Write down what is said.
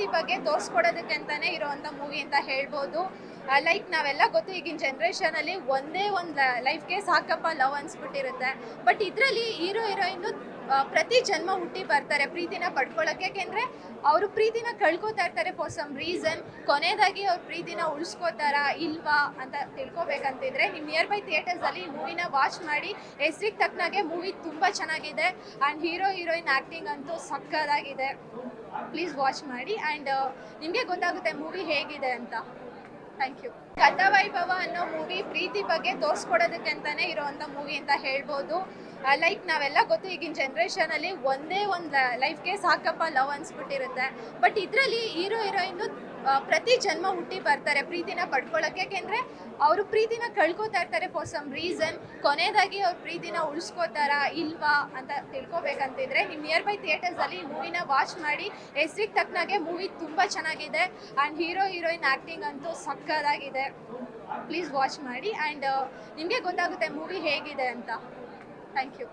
ಪ್ರೀತಿ ಬಗ್ಗೆ ತೋರಿಸ್ಕೊಡೋದಕ್ಕೆ ಅಂತಾನೆ ಇರೋವಂಥ ಮೂವಿ ಅಂತ ಹೇಳ್ಬೋದು. ಲೈಕ್ ನಾವೆಲ್ಲ ಗೊತ್ತು ಈಗಿನ ಜನ್ರೇಷನಲ್ಲಿ ಒಂದೇ ಒಂದು ಲೈಫ್ಗೆ ಸಾಕಪ್ಪ ಲವ್ ಅನ್ಸ್ಬಿಟ್ಟಿರುತ್ತೆ. ಬಟ್ ಇದರಲ್ಲಿ ಹೀರೋ ಹೀರೋಯಿನ್ ಪ್ರತಿ ಜನ್ಮ ಹುಟ್ಟಿ ಬರ್ತಾರೆ, ಪ್ರೀತಿನ ಪಡ್ಕೊಳ್ಳೋಕೆ ಯಾಕೆಂದ್ರೆ ಅವರು ಪ್ರೀತಿನ ಕಳ್ಕೊತಾ ಇರ್ತಾರೆ ಫಾರ್ ಸಮ್ ರೀಸನ್ ಕೊನೆಯದಾಗಿ ಅವ್ರ ಪ್ರೀತಿನ ಉಳಿಸ್ಕೋತಾರ ಇಲ್ವಾ ಅಂತ ತಿಳ್ಕೊಬೇಕಂತಿದ್ರೆ ನಿಮ್ಮ ನಿಯರ್ ಬೈ ಥಿಯೇಟರ್ಸ್ ಅಲ್ಲಿ ಮೂವಿನ ವಾಚ್ ಮಾಡಿ ಹೆಸ್ರಿಗೆ ತಕ್ಕನಾಗೆ ಮೂವಿ ತುಂಬಾ ಚೆನ್ನಾಗಿದೆ. ಆ್ಯಂಡ್ ಹೀರೋ ಹೀರೋಯಿನ್ ಆ್ಯಕ್ಟಿಂಗ್ ಅಂತೂ ಸಕ್ಕದಾಗಿದೆ. ಪ್ಲೀಸ್ ವಾಚ್ ಮಾಡಿ ಆ್ಯಂಡ್ ನಿಮಗೆ ಗೊತ್ತಾಗುತ್ತೆ ಮೂವಿ ಹೇಗಿದೆ ಅಂತ. ಥ್ಯಾಂಕ್ ಯು ಕಥಾವೈಭವ ಅನ್ನೋ ಮೂವಿ ಪ್ರೀತಿ ಬಗ್ಗೆ ತೋರಿಸ್ಕೊಡೋದಕ್ಕೆ ಅಂತಲೇ ಇರೋವಂಥ ಮೂವಿ ಅಂತ ಹೇಳ್ಬೋದು. ಲೈಕ್ ನಾವೆಲ್ಲ ಗೊತ್ತು ಈಗಿನ ಜನ್ರೇಷನಲ್ಲಿ ಒಂದೇ ಒಂದು ಲೈಫ್ಗೆ ಸಾಕಪ್ಪ ಲವ್ ಅನ್ಸ್ಬಿಟ್ಟಿರುತ್ತೆ. ಬಟ್ ಇದರಲ್ಲಿ ಹೀರೋ ಹೀರೋಯಿನ್ ಪ್ರತಿ ಜನ್ಮ ಹುಟ್ಟಿ ಬರ್ತಾರೆ, ಪ್ರೀತಿನ ಪಡ್ಕೊಳ್ಳೋಕೆ. ಯಾಕೆಂದ್ರೆ ಅವರು ಪ್ರೀತಿನ ಕಳ್ಕೊತಾ ಇರ್ತಾರೆ ಫಾರ್ ಸಮ್ ರೀಸನ್ ಕೊನೆಯದಾಗಿ ಅವ್ರ ಪ್ರೀತಿನ ಉಳಿಸ್ಕೋತಾರ ಇಲ್ವಾ ಅಂತ ತಿಳ್ಕೊಬೇಕಂತಿದ್ರೆ ನಿಮ್ಮ ನಿಯರ್ ಬೈ ಥಿಯೇಟರ್ಸ್ ಅಲ್ಲಿ ಮೂವಿನ ವಾಚ್ ಮಾಡಿ ಹೆಸ್ರಿಗೆ ತಕ್ಕನಾಗೆ ಮೂವಿ ತುಂಬಾ ಚೆನ್ನಾಗಿದೆ. ಆ್ಯಂಡ್ ಹೀರೋ ಹೀರೋಯಿನ್ ಆ್ಯಕ್ಟಿಂಗ್ ಅಂತೂ ಸಕ್ಕದಾಗಿದೆ. ಪ್ಲೀಸ್ ವಾಚ್ ಮಾಡಿ. ಆ್ಯಂಡ್ ನಿಮಗೆ ಗೊತ್ತಾಗುತ್ತೆ ಮೂವಿ ಹೇಗಿದೆ ಅಂತ. Thank you